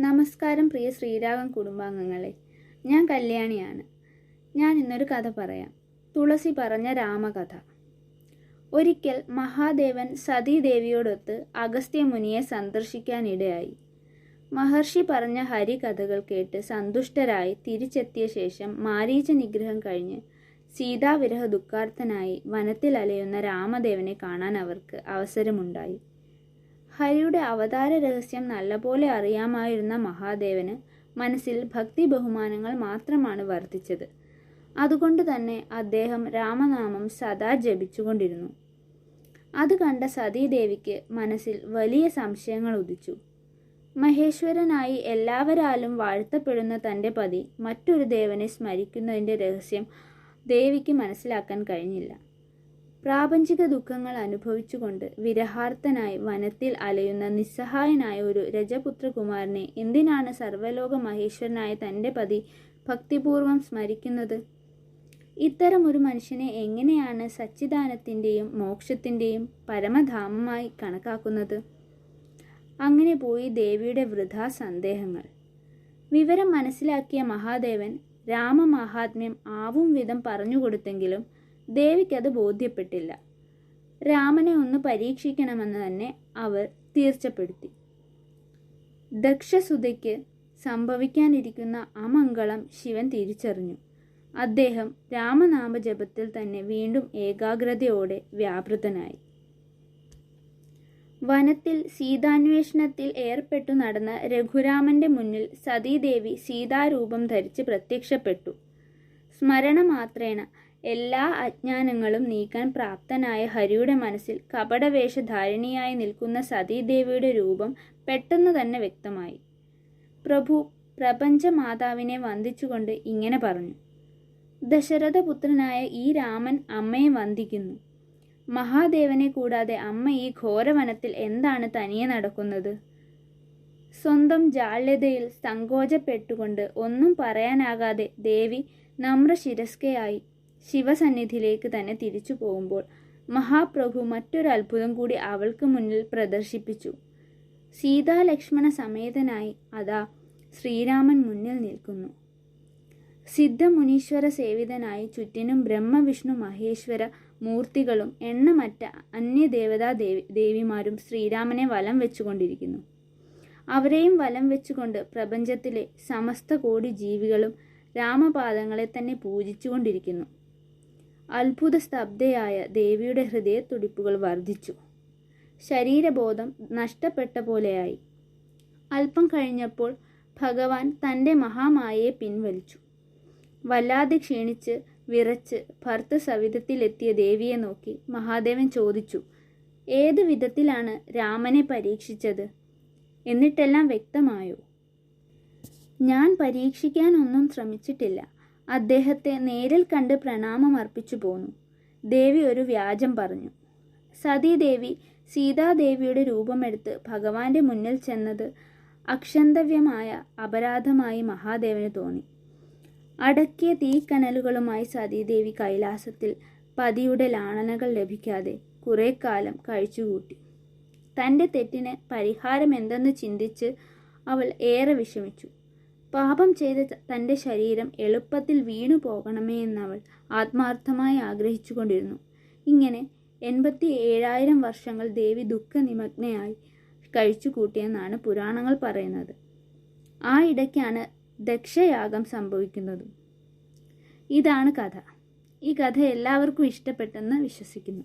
നമസ്കാരം പ്രിയ ശ്രീരാഗം കുടുംബാംഗങ്ങളെ. ഞാൻ കല്യാണിയാണ്. ഞാൻ ഇന്നൊരു കഥ പറയാം. തുളസി പറഞ്ഞ രാമകഥ. ഒരിക്കൽ മഹാദേവൻ സതീദേവിയോടൊത്ത് അഗസ്ത്യ മുനിയെ സന്ദർശിക്കാനിടയായി. മഹർഷി പറഞ്ഞ ഹരികഥകൾ കേട്ട് സന്തുഷ്ടരായി തിരിച്ചെത്തിയ ശേഷം മാരീച നിഗ്രഹം കഴിഞ്ഞ് സീതാവിരഹ ദുഃഖാർത്ഥനായി വനത്തിൽ അലയുന്ന രാമദേവനെ കാണാൻ അവർക്ക് അവസരമുണ്ടായി. ഹരിയുടെ അവതാര രഹസ്യം നല്ലപോലെ അറിയാമായിരുന്ന മഹാദേവന് മനസ്സിൽ ഭക്തി ബഹുമാനങ്ങൾ മാത്രമാണ് വർദ്ധിച്ചത്. അതുകൊണ്ട് തന്നെ അദ്ദേഹം രാമനാമം സദാ ജപിച്ചുകൊണ്ടിരുന്നു. അത് കണ്ട സതീദേവിക്ക് മനസ്സിൽ വലിയ സംശയങ്ങൾ ഉദിച്ചു. മഹേശ്വരനായി എല്ലാവരാലും വാഴ്ത്തപ്പെടുന്ന തന്റെ പതി മറ്റൊരു ദേവനെ സ്മരിക്കുന്നതിന്റെ രഹസ്യം ദേവിക്ക് മനസ്സിലാക്കാൻ കഴിഞ്ഞില്ല. പ്രാപഞ്ചിക ദുഃഖങ്ങൾ അനുഭവിച്ചുകൊണ്ട് വിരഹാർത്ഥനായി വനത്തിൽ അലയുന്ന നിസ്സഹായനായ ഒരു രജപുത്രകുമാരനെ എന്തിനാണ് സർവലോക മഹേശ്വരനായ തന്റെ പതി ഭക്തിപൂർവം സ്മരിക്കുന്നത്? ഇത്തരം ഒരു മനുഷ്യനെ എങ്ങനെയാണ് സച്ചിദാനത്തിന്റെയും മോക്ഷത്തിന്റെയും പരമധാമമായി കണക്കാക്കുന്നത്? അങ്ങനെ പോയി ദേവിയുടെ വൃഥാ സന്ദേഹങ്ങൾ വിവരം മനസ്സിലാക്കിയ മഹാദേവൻ രാമമഹാത്മ്യം ആവും വിധം പറഞ്ഞുകൊടുത്തെങ്കിലും ദേവിക്കത് ബോധ്യപ്പെട്ടില്ല. രാമനെ ഒന്ന് പരീക്ഷിക്കണമെന്ന് തന്നെ അവർ തീർച്ചപ്പെടുത്തി. ദക്ഷസുതയ്ക്ക് സംഭവിക്കാനിരിക്കുന്ന അമംഗളം ശിവൻ തിരിച്ചറിഞ്ഞു. അദ്ദേഹം രാമനാമജപത്തിൽ തന്നെ വീണ്ടും ഏകാഗ്രതയോടെ വ്യാപൃതനായി. വനത്തിൽ സീതാന്വേഷണത്തിൽ ഏർപ്പെട്ടു നടന്ന രഘുരാമന്റെ മുന്നിൽ സതീദേവി സീതാരൂപം ധരിച്ച് പ്രത്യക്ഷപ്പെട്ടു. സ്മരണ മാത്രേണ എല്ലാ അജ്ഞാനങ്ങളും നീക്കാൻ പ്രാപ്തനായ ഹരിയുടെ മനസ്സിൽ കപടവേഷധാരിണിയായി നിൽക്കുന്ന സതീദേവിയുടെ രൂപം പെട്ടെന്ന് തന്നെ വ്യക്തമായി. പ്രഭു പ്രപഞ്ചമാതാവിനെ വന്ദിച്ചുകൊണ്ട് ഇങ്ങനെ പറഞ്ഞു. ദശരഥപുത്രനായ ഈ രാമൻ അമ്മയെ വന്ദിക്കുന്നു. മഹാദേവനെ കൂടാതെ അമ്മ ഈ ഘോരവനത്തിൽ എന്താണ് തനിയെ നടക്കുന്നത്? സ്വന്തം ജാള്യതയിൽ സങ്കോചപ്പെട്ടുകൊണ്ട് ഒന്നും പറയാനാകാതെ ദേവി നമ്രശിരസ്കയായി ശിവസന്നിധിയിലേക്ക് തന്നെ തിരിച്ചു പോകുമ്പോൾ മഹാപ്രഭു മറ്റൊരു അത്ഭുതം കൂടി അവൾക്ക് മുന്നിൽ പ്രദർശിപ്പിച്ചു. സീതാലക്ഷ്മണ സമേതനായി അതാ ശ്രീരാമൻ മുന്നിൽ നിൽക്കുന്നു. സിദ്ധമുനീശ്വര സേവിതനായി ചുറ്റിനും ബ്രഹ്മവിഷ്ണു മഹേശ്വര മൂർത്തികളും എണ്ണമറ്റ അന്യദേവതാ ദേവി ദേവിമാരും ശ്രീരാമനെ വലം വെച്ചുകൊണ്ടിരിക്കുന്നു. അവരെയും വലം വെച്ചുകൊണ്ട് പ്രപഞ്ചത്തിലെ സമസ്ത കോടി ജീവികളും രാമപാദങ്ങളെ തന്നെ പൂജിച്ചുകൊണ്ടിരിക്കുന്നു. അത്ഭുത സ്തബ്ധയായ ദേവിയുടെ ഹൃദയത്തുടിപ്പുകൾ വർദ്ധിച്ചു ശരീരബോധം നഷ്ടപ്പെട്ട പോലെയായി അല്പം കഴിഞ്ഞപ്പോൾ ഭഗവാൻ തന്റെ മഹാമായയെ പിൻവലിച്ചു. വല്ലാതെ ക്ഷീണിച്ച് വിറച്ച് ഭർത്ത സവിധത്തിലെത്തിയ ദേവിയെ നോക്കി മഹാദേവൻ ചോദിച്ചു ഏത് വിധത്തിലാണ് രാമനെ പരീക്ഷിച്ചത്? എന്നിട്ടെല്ലാം വ്യക്തമായോ? ഞാൻ പരീക്ഷിക്കാനൊന്നും ശ്രമിച്ചിട്ടില്ല. അദ്ദേഹത്തെ നേരിൽ കണ്ട് പ്രണാമം അർപ്പിച്ചു പോന്നു. ദേവി ഒരു വ്യാജം പറഞ്ഞു. സതീദേവി സീതാദേവിയുടെ രൂപമെടുത്ത് ഭഗവാന്റെ മുന്നിൽ ചെന്നത് അക്ഷന്തവ്യമായ അപരാധമായി മഹാദേവന് തോന്നി. അടക്കിയ തീക്കനലുകളുമായി സതീദേവി കൈലാസത്തിൽ പതിയുടെ ലാണനകൾ ലഭിക്കാതെ കുറെ കാലം കഴിച്ചുകൂട്ടി. തന്റെ തെറ്റിന് പരിഹാരം എന്തെന്ന് ചിന്തിച്ച് അവൾ ഏറെ വിഷമിച്ചു. പാപം ചെയ്ത തന്റെ ശരീരം എളുപ്പത്തിൽ വീണു പോകണമേ എന്നവൾ ആത്മാർത്ഥമായി ആഗ്രഹിച്ചുകൊണ്ടിരുന്നു. ഇങ്ങനെ എൺപത്തി ഏഴായിരം വർഷങ്ങൾ ദേവി ദുഃഖനിമഗ്നയായി കഴിച്ചുകൂട്ടിയെന്നാണ് പുരാണങ്ങൾ പറയുന്നത്. ആ ഇടയ്ക്കാണ് ദക്ഷയാഗം സംഭവിക്കുന്നതും. ഇതാണ് കഥ. ഈ കഥ എല്ലാവർക്കും ഇഷ്ടപ്പെട്ടെന്ന് വിശ്വസിക്കുന്നു.